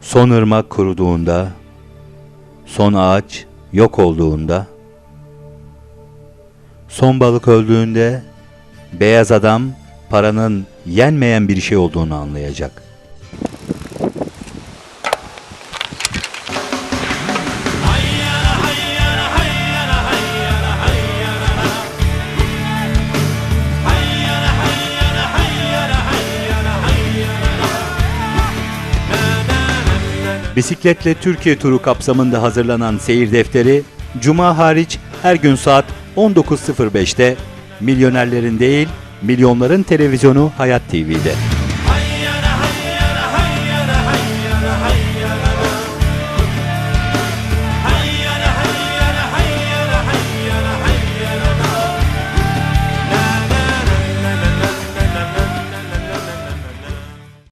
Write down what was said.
Son ırmak kuruduğunda, son ağaç yok olduğunda, son balık öldüğünde, beyaz adam paranın yenmeyen bir şey olduğunu anlayacak. Bisikletle Türkiye turu kapsamında hazırlanan seyir defteri, Cuma hariç her gün saat 19.05'te milyonerlerin değil, milyonların televizyonu Hayat TV'de.